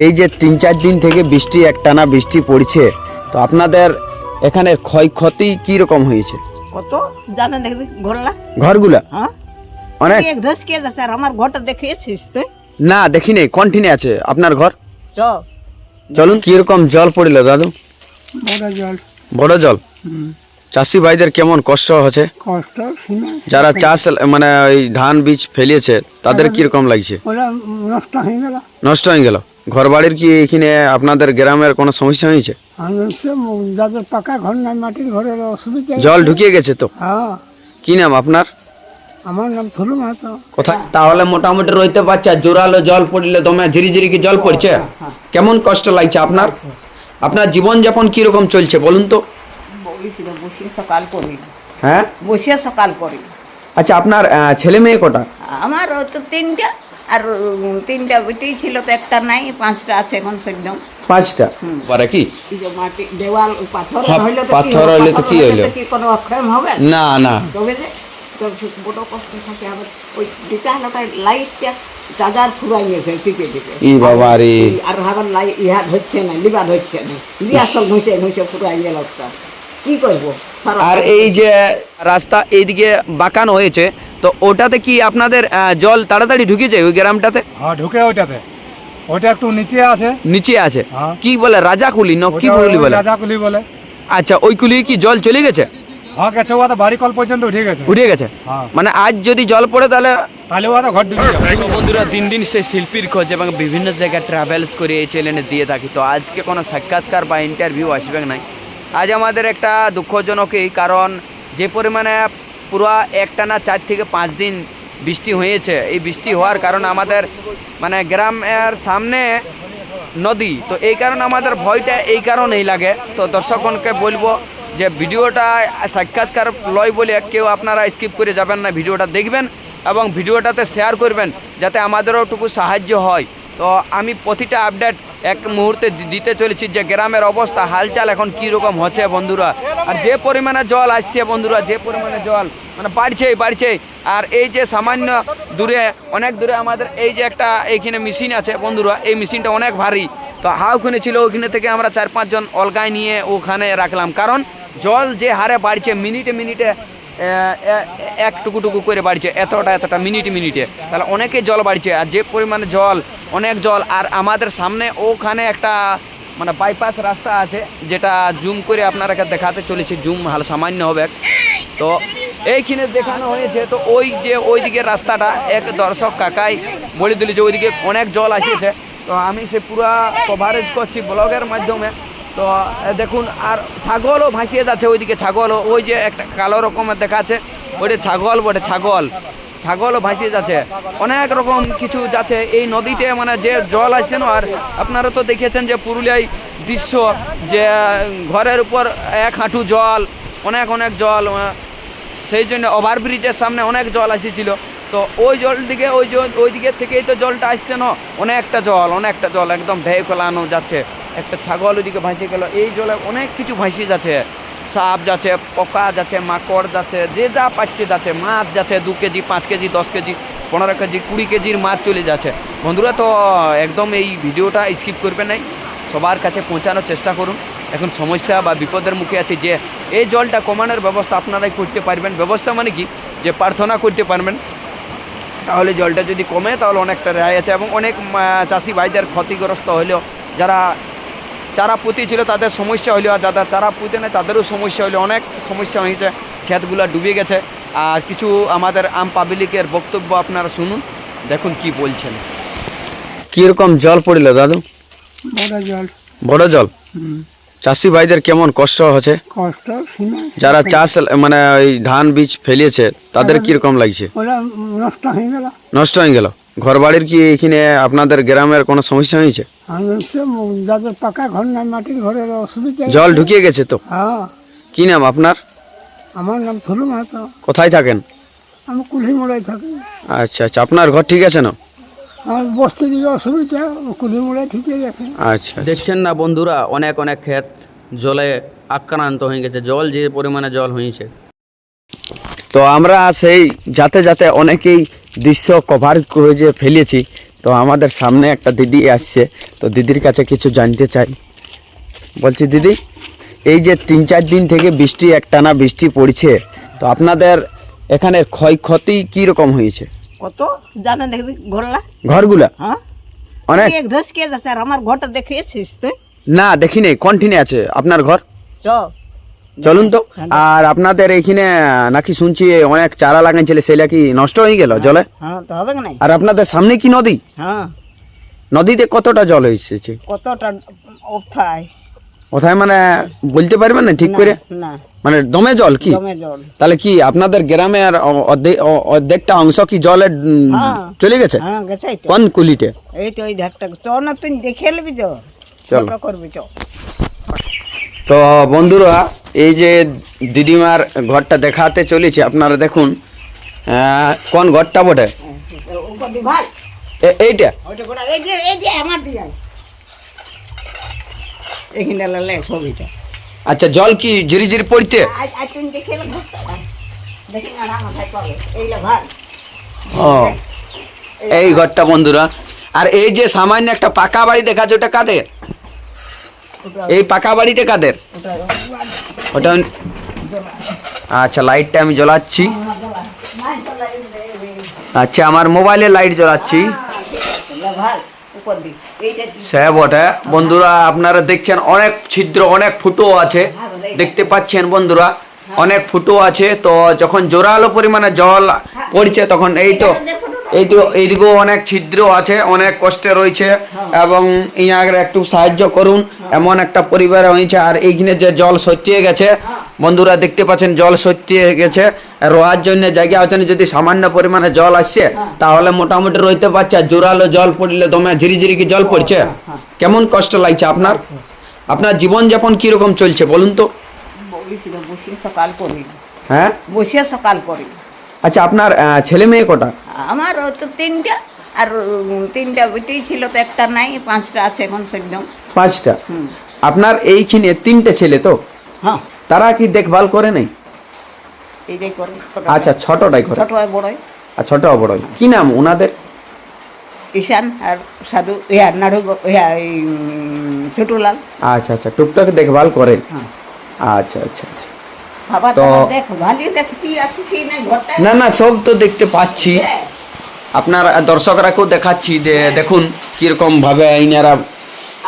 এই যে তিন চার দিন থেকে বৃষ্টি একটানা বৃষ্টি পড়ছে তো আপনাদের এখানে ক্ষয়ক্ষতি কি রকম হয়েছে? কত? জানে দেখবি ঘরলা? ঘরগুলা? হ্যাঁ। অনেক? এক ধসকে যাচ্ছে আর আমার ঘরটা দেখিয়েছিস তুই? না দেখিনি কন্টিনিউ আছে আপনার ঘর? চ চলুন কি রকম জল পড়িল দাদু? বড় জল। বড় জল? চাষি ভাইদের কেমন কষ্ট হচ্ছে? কষ্ট শুনে যারা চাষ মানে ওই ধান বীজ ফেলিয়েছে তাদের কি রকম লাগছে? ওরা নষ্ট হয়ে গেল। নষ্ট হয়ে গেল? ঘর বাড়ির কি এখানে আপনাদের গ্রামের কোনো সমস্যা হয়েছে? যাদের পাকা ঘর নাই মাটির ঘরের অসুবিধা জল ঢুকিয়ে গেছে তো? হ্যাঁ। কি নাম আপনার? আমার নাম থলু মাহাতো। কোথায়? তাহলে মোটামুটি রইতে পারছে জোরালো জল পড়লে দমে ঝিরি ঝিরি কি জল পড়ছে? কেমন কষ্ট লাগছে আপনার? আপনার জীবন যাপন কি রকম চলছে বলুন তো? বসিয়ে বসিয়ে সকাল করি। হ্যাঁ? বসিয়ে সকাল করি। আচ্ছা আপনার ছেলে মেয়ে কটা? আমার তিনটা। আর তিনটা বেটি ছিল তো একটা নাই পাঁচটা আছে এখন সেকদম পাঁচটা? পারে কি? মাটি দেওয়াল পাথর হ্যাঁ, হইলে তো কি পাথর হবে? তো কি হইল? কি কোনো অক্ষম হবে? না না। তবে যে বড় কষ্ট থাকে আবার ওই দুটা লোটা লাইটটা চার্জার ফুরাই গেছে টিপে টিপে। ই বাবা রে। আর আবার লাই ইহা ধরছে না লিবা ধরছে না। লিয়া সব ফুরাই গেল কি করব? আর এই যে রাস্তা এইদিকে বাঁকানো হয়েছে তো ওটাতে কি আপনাদের জল তাড়াতাড়ি ঢুকে যায় ওই গ্রামটাতে? হ্যাঁ ঢুকে ওইটাতে। ওটা একটু নিচে আছে। নিচে আছে? হ্যাঁ। কি বলে রাজাকুলি ন কি ওইটা বলি ওই বলে? রাজাকুলি বলে। আচ্ছা ওই কুলি কি জল চলে গেছে? হ্যাঁ গেছে ও তো বাড়ি কল পর্যন্ত উঠে গেছে। উঠে গেছে? হ্যাঁ। মানে আজ যদি জল পড়ে তাহলে তাহলে ও তো ঘর ডুবে যাবে। তো বন্ধুরা দিন দিন সে শিল্পীর খোঁজ এবং বিভিন্ন জায়গায় ট্রাভেলস করে এই চ্যানেলে দিয়ে থাকি। তো আজকে কোনো সাক্ষাৎকার বা ইন্টারভিউ আসবে নাই? আজ আমাদের একটা দুঃখজনকই কারণ যে পরিমাণে পুরো একটানা চার থেকে পাঁচ দিন বৃষ্টি হয়েছে। এই বৃষ্টি হওয়ার কারণে আমাদের মানে গ্রামের সামনে নদী, তো এই কারণে আমাদের ভয়টা এই কারণেই লাগে। তো দর্শকগণকে বলব যে ভিডিওটা সাক্ষাৎকার লয় বলে কেউ আপনারা স্কিপ করে যাবেন না, ভিডিওটা দেখবেন এবং ভিডিওটাতে শেয়ার করবেন, যাতে আমাদেরও টুকু সাহায্য হয়। তো আমি প্রতিটা আপডেট এক মুহূর্তে দিতে চলেছি যে গ্রামের অবস্থা, হালচাল এখন কী রকম হচ্ছে বন্ধুরা? আর যে পরিমাণে জল আসছে বন্ধুরা, যে পরিমাণে জল মানে বাড়ছেই বাড়ছেই। আর এই যে সামান্য দূরে, অনেক দূরে আমাদের এই যে একটা এইখানে মেশিন আছে বন্ধুরা, এই মেশিনটা অনেক ভারী। তো হা ওখানে ছিল, ওখানে থেকে আমরা চার পাঁচজন অলগায় নিয়ে ওখানে রাখলাম। কারণ জল যে হারে বাড়ছে, মিনিটে মিনিটে এ, এ, এক টুকু করে বাড়ছে এতটা এতটা মিনিটে মিনিটে। তাহলে অনেকে জল বাড়ছে আর যে পরিমাণে জল অনেক জল আর আমাদের সামনে ওখানে একটা মানে বাইপাস রাস্তা আছে যেটা জুম করে আপনারাকে দেখাতে চলেছে জুম হাল সামান্য হবে। তো এইখানে দেখানো হয়েছে তো ওই যে ওই দিকে রাস্তাটা এক দর্শক কাকাই বলে দিল যে ওইদিকে অনেক জল আসিয়েছে। তো আমি সে পুরা কভারেজ করছি ব্লগের মাধ্যমে। তো দেখুন, আর ছাগলও ভাসিয়ে যাচ্ছে ওইদিকে, ছাগলও, ওই যে একটা কালো রকমের দেখাচ্ছে, ওইটা ছাগল, বটে, ছাগল। ছাগলও ভাসিয়ে যাচ্ছে। অনেক রকম কিছু যাচ্ছে। এই নদীতে মানে যে জল আসছে না, আর আপনারা তো দেখেছেন যে পুরুলিয়ায় দৃশ্য যে ঘরের উপর এক হাঁটু জল, অনেক অনেক জল সেই জন্য ওভারব্রিজের সামনে অনেক জল আসেছিল তো ওই জল দিকে, ওই জল, ওই দিকের থেকেই তো জলটা আসছে না। অনেকটা জল অনেকটা জল একদম ঢেউ খোলানো যাচ্ছে। একটা ছাগল ওইদিকে ভাসিয়ে গেল। এই জলে অনেক কিছু ভাসিয়ে যাচ্ছে। সাপ যাচ্ছে, পোকা যাচ্ছে, মাকড় যাচ্ছে, যে যা পাচ্ছে যাচ্ছে। মাছ যাচ্ছে দু কেজি, পাঁচ কেজি, দশ কেজি, পনেরো কেজি, কুড়ি কেজির মাছ চলে যাচ্ছে। বন্ধুরা, তো একদম এই ভিডিওটা স্কিপ করবে নাই। সবার কাছে পৌঁছানোর চেষ্টা করুন। এখন সমস্যা বা বিপদের মুখে আছে যে এই জলটা কমানোর ব্যবস্থা আপনারাই করতে পারবেন। ব্যবস্থা মানে কি? যে প্রার্থনা করতে পারবেন। তাহলে জলটা যদি কমে, তাহলে অনেকটা রেহাই আছে এবং অনেক চাষি ভাইদের ক্ষতিগ্রস্ত হলেও যারা চারা পুঁতি ছিল তাদের সমস্যা হলেও আর যাদের চারা পুঁতে নেই তাদেরও সমস্যা হলেও অনেক সমস্যা হয়েছে ক্ষেতগুলো ডুবে গেছে। আর কিছু আমাদের আম পাবলিকের বক্তব্য আপনারা শুনুন দেখুন কি বলছেন। কীরকম জল পড়িল দাদু? বড় জল। বড় জল? চাষি ভাইদের কেমন কষ্ট হচ্ছে? কষ্ট যারা চাষ মানে ওই ধান বীজ ফেলিয়েছে তাদের কীরকম লাগছে? নষ্ট হয়ে গেল। নষ্ট হয়ে গেল? ঘর বাড়ির কি এখানে আপনাদের গ্রামের কোনো সমস্যা হয়েছে? যাদের পাকা ঘর নাই মাটির ঘরের অসুবিধা। জল ঢুকিয়ে গেছে তো? হ্যাঁ। কি নাম আপনার? আমার নাম থলু মাহাতো। কোথায় থাকেন? আমি কুলি মোড়ায় থাকি। আচ্ছা আচ্ছা আপনার ঘর ঠিক আছে না? আমার বসতে দিকে অসুবিধা কুলি মোড়ায় ঠিকই গেছে। আচ্ছা। দেখছেন না বন্ধুরা অনেক অনেক ক্ষেত জলে আক্রান্ত হয়ে গেছে। জল যে পরিমাণে জল হয়েছে। তো আমরা সেই যাতে যাতে অনেকেই দৃশ্য কভার করে যে ফেলেছি তো আমাদের সামনে একটা দিদি আসছে তো দিদির কাছে কিছু জানতে চাই। বলছি দিদি এই যে তিন চার দিন থেকে বৃষ্টি একটানা বৃষ্টি পড়ছে তো আপনাদের এখানে ক্ষয়ক্ষতি কি রকম হয়েছে? কত? জানে দেখবি ঘরলা? ঘরগুলা? হ্যাঁ। অনেক? এক ধস কে যাচ্ছে আর আমার ঘরটা দেখিয়েছিস তুই? না দেখিনি কন্টিনিউ আছে। আপনার ঘর? চ। চলুন তো। আর আপনাদের এইখানে নাকি শুনছি অনেক চারা লাগাইছিলে সেটা কি নষ্ট হয়ে গেল জলে? হ্যাঁ তো না আর আপনাদের সামনে কি নদী? হ্যাঁ। নদীতে কতটা জল এসেছে? কতটা অথায়? কোথায় মানে বলতে পারবেন না ঠিক করে? মানে দমে জল কি? তাহলে কি আপনাদের গ্রামে আর অর্ধে- অর্ধেকটা অংশ কি জলে হ্যাঁ। চলে গেছে? হ্যাঁ কোন কুলিতে? এই তো ওই ধারটা। চ না তুই দেখে নিবি তো। চলো। করবি চ তো বন্ধুরা, এই যে দিদিমার ঘরটা দেখাতে চলেছে, আপনারা দেখুন। কোন ঘরটা বটে? এইটা? আচ্ছা জল কি ঝিরি ঝিরি পড়ছে? ও, এই ঘরটা বন্ধুরা। আর এই যে সামান্য একটা পাকা বাড়ি দেখাচ্ছে, ওটা কাদের? এই পাকা বাড়িটা কাদের? ওটা আচ্ছা লাইটটা আমি জ্বলাচ্ছি। আচ্ছা আমার মোবাইলে লাইট জ্বলাচ্ছি। ভাই উপর দিক এইটা দি- সে বটে। বন্ধুরা আপনারা দেখছেন অনেক ছিদ্র অনেক ফুটো আছে। দেখতে পাচ্ছেন বন্ধুরা অনেক ফুটো আছে। তো যখন জোরালো পরিমাণে জল পড়ছে তখন এই তো এই তো এইদিকেও অনেক ছিদ্র আছে অনেক কষ্টে রয়েছে এবং ইয়াকে একটু সাহায্য করুন। এমন একটা পরিবার হয়েছে আর এইখানে যে জল সত্যিয়ে গেছে বন্ধুরা দেখতে পাচ্ছেন জল সত্যিয়ে গেছে। রোয়ার জন্য জায়গা আছে না, যদি সামান্য পরিমাণে জল আসছে তাহলে মোটামুটি রইতে পারছে জোরালো জল পড়লে দমে ঝিরি ঝিরি কি জল পড়ছে? কেমন কষ্ট লাগছে আপনার? আপনার জীবনযাপন কীরকম চলছে বলুন তো। বসিয়ে সকাল করি। হ্যাঁ? বসিয়ে সকাল করি। আচ্ছা আপনার ছেলে মেয়ে কটা? আমার তো তিনটা আর তিনটা বেটি ছিল তো একটা নাই পাঁচটা আছে এখন সেরকম পাঁচটা? আপনার এইখানে তিনটে ছেলে তো? হ্যাঁ। তারা কি দেখভাল করে নাই? এইটাই করে আচ্ছা ছোটটাই করে। ছোট হয় বড় আর ছোট বড় কি নাম ওনাদের ঈশান আর সাধু ইয়া নাড়ু ইয়া ছোটুলাল। আচ্ছা আচ্ছা টুকটাক দেখভাল করেন। হ্যাঁ। আচ্ছা আচ্ছা আচ্ছা। তো- না না সব তো দেখতে পাচ্ছি। আপনার দর্শকরাকেও দেখাচ্ছি যে দেখুন কীরকম ভাবে ইনারা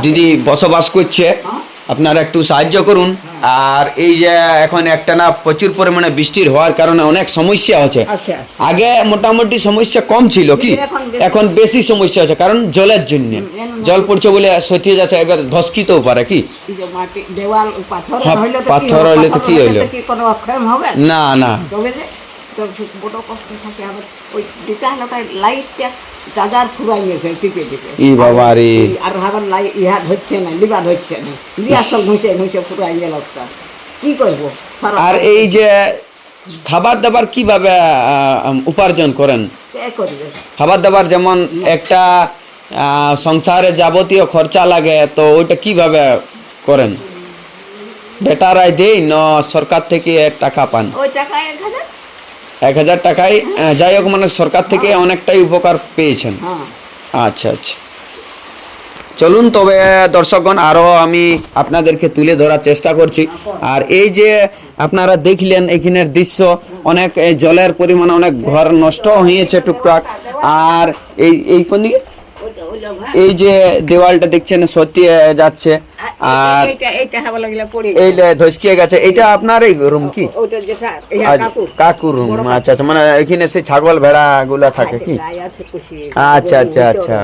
দিদি বসবাস করছে। আপনারা একটু সাহায্য করুন। আর এই যে এখন একটা না প্রচুর পরিমাণে বৃষ্টির হওয়ার কারণে অনেক সমস্যা হচ্ছে আচ্ছা আগে মোটামুটি সমস্যা কম ছিল কি? এখন বেশি। সমস্যা হচ্ছে কারণ জলের জন্য। জল পড়ছে বলে সত্যি যাচ্ছে এবার ধসকিতেও পারে কি? পাথর হ্যাঁ, হইলে তো কি? হইলে না না। ফুরাই টিপে টিপে। ই বাবা রে। আর লাই ইহা ধরছে না লিবা ধরছে না লিয়া সব ঘুষে ঘুষে ফুরাই গেল কি করব? আর এই যে খাবার দাবার কীভাবে উপার্জন করেন? খাবার দাবার যেমন একটা সংসারে যাবতীয় খরচা লাগে তো ওইটা কীভাবে করেন? বেটারাই দেই না সরকার থেকে এক টাকা পান? ওই টাকা এক হাজার? এক হাজার টাকায় যাই হোক মানে সরকার থেকে অনেকটাই উপকার পেয়েছেন। হ্যাঁ। আচ্ছা আচ্ছা। চলুন তবে দর্শকগণ আরও আমি আপনাদেরকে তুলে ধরার চেষ্টা করছি। আর এই যে আপনারা দেখলেন এখানের দৃশ্য অনেক জলের পরিমাণ অনেক ঘর নষ্ট হয়েছে টুকটাক। আর এই এই কোন দিকে এই যে দেওয়ালটা দেখছেন সত্যি যাচ্ছে। আর এই ধসকিয়ে গেছে। এটা আপনার এই রুম কি? আচ্ছা, কাকুর। রুম আচ্ছা আচ্ছা মানে এখানে সেই ছাগল ভেড়া গুলা থাকে কি? কুশি আচ্ছা আচ্ছা আচ্ছা।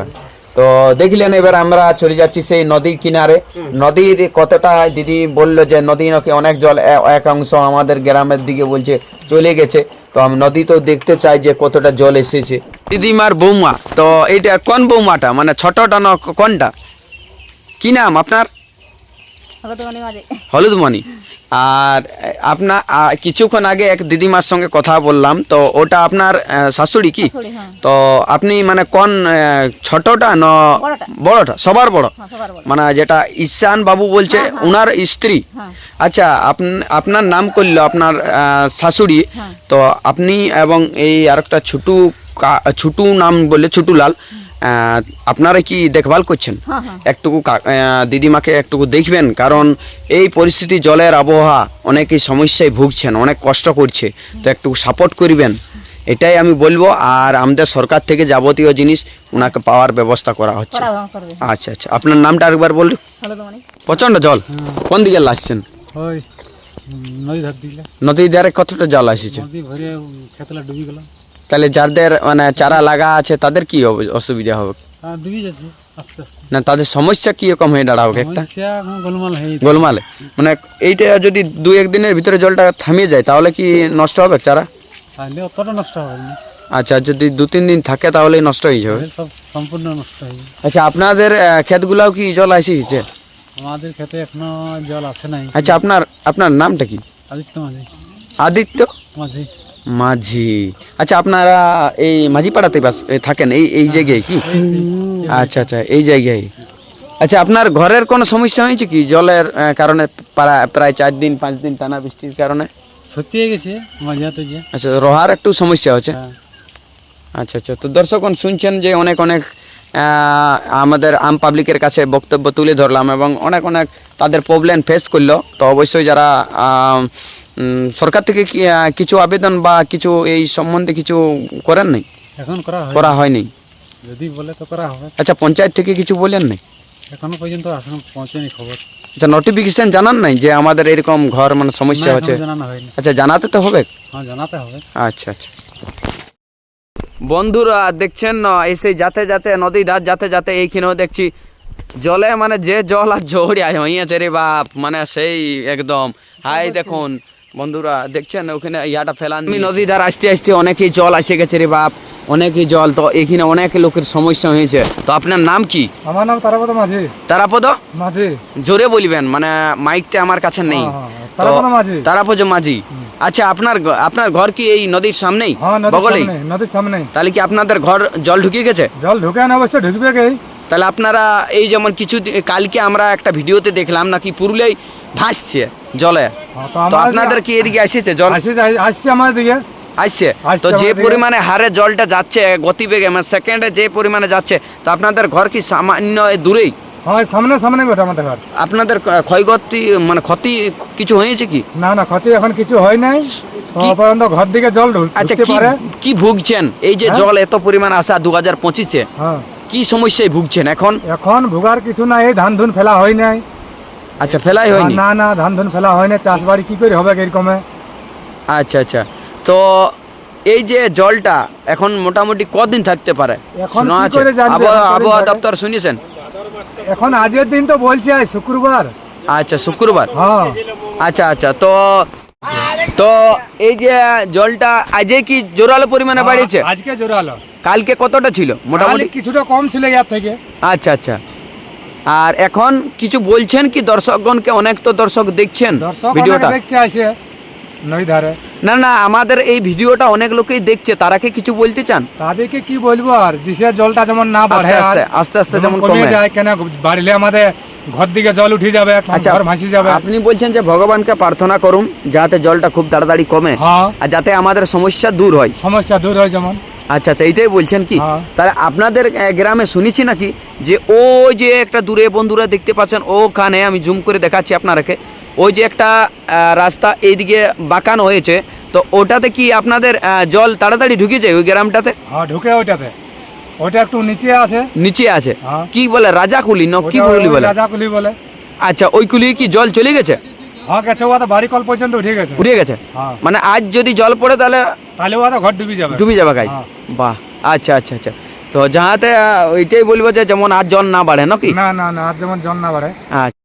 তো দেখলেন এবার আমরা চলে যাচ্ছি সেই নদীর কিনারে। নদীর কতটা দিদি বলল যে নদী নাকি অনেক জল এক অংশ আমাদের গ্রামের দিকে বলছে চলে গেছে। তো আমি নদী তো দেখতে চাই যে কতটা জল এসেছে। দিদিমার বৌমা, তো এইটা কোন বৌমাটা? মানে ছোটটা না কোনটা? কি নাম আপনার? হলুদমণি আর আপনার কিছুক্ষণ আগে এক দিদিমার সঙ্গে কথা বললাম তো ওটা আপনার শাশুড়ি কি? তো আপনি মানে কোন ছোটটা না বড়টা। সবার বড়? মানে যেটা ঈশান বাবু বলছে উনার স্ত্রী। আচ্ছা আপন- আপনার নাম করল আপনার শাশুড়ি। তো আপনি এবং এই আরেকটা ছুটু ছুটু নাম বললে ছুটুলাল। আহ, আপনারা কি দেখভাল করছেন? হ্যাঁ হ্যাঁ। একটুকু কা- দিদিমাকে একটুকু দেখবেন কারণ এই পরিস্থিতি জলের আবহাওয়া অনেকেই সমস্যায় ভুগছেন অনেক কষ্ট করছে। তো একটুকু সাপোর্ট করবেন। এটাই আমি বলব আর আমাদের সরকার থেকে যাবতীয় জিনিস ওনাকে পাওয়ার ব্যবস্থা করা হচ্ছে। আচ্ছা আচ্ছা। আপনার নামটা আরেকবার মানে প্রচণ্ড জল। কোন দিকে আসছেন? নদী নদীর ধারে কতটা জল আসছে? তাহলে যাদের মানে চারা লাগা আছে তাদের কি হবে- অসুবিধা হবে? আর যাচ্ছে আস্তে আস্তে। না তাদের সমস্যা কি রকম হয়ে দাঁড়াবে একটা? গোলমাল হয়ে গোলমালে। মানে এইটা যদি দু একদিনের ভিতরে জলটা থামিয়ে যায় তাহলে কি নষ্ট হবে চারা? তাহলে অতটা নষ্ট হবে না। আচ্ছা যদি দু তিন দিন থাকে তাহলেই নষ্ট হয়ে যাবে। তাহলে সব সম্পূর্ণ নষ্ট হয়ে যাবে। আচ্ছা আপনাদের ক্ষেতগুলাও কি জল আসিছে আমাদের খেতে এখনও জল আসে নাই। আচ্ছা আপনার আপনার নামটা কি? আদিত্য মাঝি। আদিত্য? মাঝি। মাঝি। আচ্ছা আপনারা এই মাঝিপাড়াতে বাস থাকেন? এই এই জায়গায় কি? আচ্ছা আচ্ছা এই জায়গায়। আচ্ছা আপনার ঘরের কোনো সমস্যা হয়েছে কি? জলের কারণে প্রায় চার দিন পাঁচ দিন টানা বৃষ্টির কারণে? সত্যি হয়ে গেছে আচ্ছা রোহার একটু সমস্যা হচ্ছে হ্যাঁ। আচ্ছা আচ্ছা তো দর্শকগণ শুনছেন যে অনেক অনেক আমাদের আম পাবলিকের কাছে বক্তব্য তুলে ধরলাম এবং অনেক অনেক তাদের প্রবলেম ফেস করল। তো অবশ্যই যারা সরকার থেকে কিছু আবেদন বা কিছু এই সম্বন্ধে কিছু করেন নাই? এখন করা হয়নি। যদি বলে তো করা হবে। আচ্ছা পঞ্চায়েত থেকে কিছু বলেন নাই? এখনও পর্যন্ত এখন পৌঁছেনি খবর। আচ্ছা নোটিফিকেশন জানান নাই যে আমাদের এরকম ঘর মানে সমস্যা হচ্ছে? আচ্ছা জানাতে তো হবে? হ্যাঁ জানাতে হবে। আচ্ছা আচ্ছা। বন্ধুরা দেখছেন না এসে যাতে যাতে নদী ধার যাতে যাতে এইখানেও দেখছি। জলে মানে যে জল আর জড়ি হইয়াছে রে বাপ। মানে সেই একদম। হাই দেখুন বন্ধুরা দেখছেন? ওখানে ইয়াটা ফেলান আমি নদী ধার আসতে আসতে অনেকই জল এসে গেছে রে বাপ। অনেকই জল। তো এখানে অনেক লোকের সমস্যা হয়েছে। তো আপনার নাম কি? আমার নাম তারাপদ মাঝি। তারাপদ? মাঝি। জোরে বলবেন মানে মাইকটা আমার কাছে নেই। হ্যাঁ, হ্যাঁ, তারাপদ মাঝি। তারাপদ মাঝি। আচ্ছা আপনার আপনার ঘর কি এই নদীর সামনেই? হ্যাঁ নদীর বগলেই সামনে নদীর সামনে তাহলে কি আপনাদের ঘর জল ঢুকিয়ে গেছে? জল ঢুকে না অবশ্য ঢুকবে কে তাহলে আপনারা এই যেমন কিছু কালকে আমরা একটা ভিডিওতে দেখলাম নাকি পুরুলিয়ায় ভাসছে জলে। হ্যাঁ, তো আপনাদের কি এদিকে আসছে জল? আসছে আসছে আমার দিকে। আসছে? তো যে আমাদের পরিমাণে হারে জলটা যাচ্ছে গতিবেগে মানে সেকেন্ডে যে পরিমাণে যাচ্ছে তো আপনাদের ঘর কি সামান্য দূরেই? হ্যাঁ সামনে সামনে বেটা আমাদের ঘর। আপনাদের ক্ষয়ক্ষতি মানে ক্ষতি কিছু হয়েছে কি? না না ক্ষতি এখন কিছু হয় নাই। পর্যন্ত ঘর দিকে জল আচ্ছা ঢুকতে কি পারে। কি ভুগছেন? এই যে হ্যাঁ? জল এত পরিমাণ আসা দু হাজার পঁচিশে। হ্যাঁ। কি সমস্যায় ভুগছেন এখন? এখন ভোগার কিছু নাই এই ধান ধুন ফেলা হয় নাই। আচ্ছা ফেলাই হয়নি? না না ধান ধুন ফেলা হয় নাই চাষ বাড়ি কি করে হবে এরকমে আচ্ছা আচ্ছা। তো এই যে জলটা এখন মোটামুটি কদিন থাকতে পারে? এখন কি করে জানবে? আবহাওয়া দপ্তর শুনেছেন? এখন আজকের দিন তো বলছি আজ শুক্রবার। আচ্ছা শুক্রবার? হ্যাঁ। আচ্ছা আচ্ছা তো তো এই যে জলটা আজকে কি জোরালো পরিমাণে বাড়িয়েছে? আজকে জোরালো। কালকে কতটা ছিল? মোটামুটি? কিছুটা কম ছিল ইয়ার থেকে। আচ্ছা আচ্ছা। আর এখন কিছু বলছেন কি দর্শকগণকে? অনেক তো দর্শক দেখছেন ভিডিওটা। দেখছে আসে নই ধারে। না না আমাদের এই ভিডিওটা অনেক লোকেই দেখছে। তারা কি কিছু বলতে চান? তাদেরকে কি বলব আর? দিশের জলটা যেমন না বাড়ে আস্তে আস্তে আস্তে আস্তে যেমন কমে কমে। যায় কেন বাড়লে আমাদের ঘর দিকে জল উঠে যাবে আচ্ছা ঘর ভাসি যাবে। আপনি বলছেন যে ভগবানকে প্রার্থনা করুন যাতে জলটা খুব তাড়াতাড়ি কমে হ্যাঁ। আর যাতে আমাদের সমস্যা দূর হয়। সমস্যা দূর হয় যেমন। আচ্ছা আচ্ছা এইটাই বলছেন কি? হ্যাঁ। তাহলে আপনাদের গ্রামে শুনেছি নাকি যে ও যে একটা দূরে বন্ধুরা দেখতে পাচ্ছেন ওখানে আমি জুম করে দেখাচ্ছি আপনারাকে ওই যে একটা রাস্তা এইদিকে বাঁকানো হয়েছে তো ওটাতে কি আপনাদের জল তাড়াতাড়ি ঢুকে যায় ওই গ্রামটাতে? হ্যাঁ ঢুকে ওইটাতে। ওইটা একটু নিচে আছে। নিচে আছে? হ্যাঁ। কি বলে রাজাকুলি না কি কুলি বলে রাজাকুলি বলে। আচ্ছা ওই কুলি কি জল চলে গেছে? হ্যাঁ গেছে ওটা বাড়ি কল পর্যন্ত উঠে গেছে। উঠে গেছে? হ্যাঁ। মানে আজ যদি জল পড়ে তাহলে তাহলে ওটা ঘর ডুবি যাবে। ডুবে যাবে গাই। হ্যাঁ। বাহ আচ্ছা আচ্ছা আচ্ছা। তো যাহাতে ওইটাই বলব যে যেমন আর জন না বাড়ে নাকি? না না না আর যেমন জন না বাড়ে। আচ্ছা।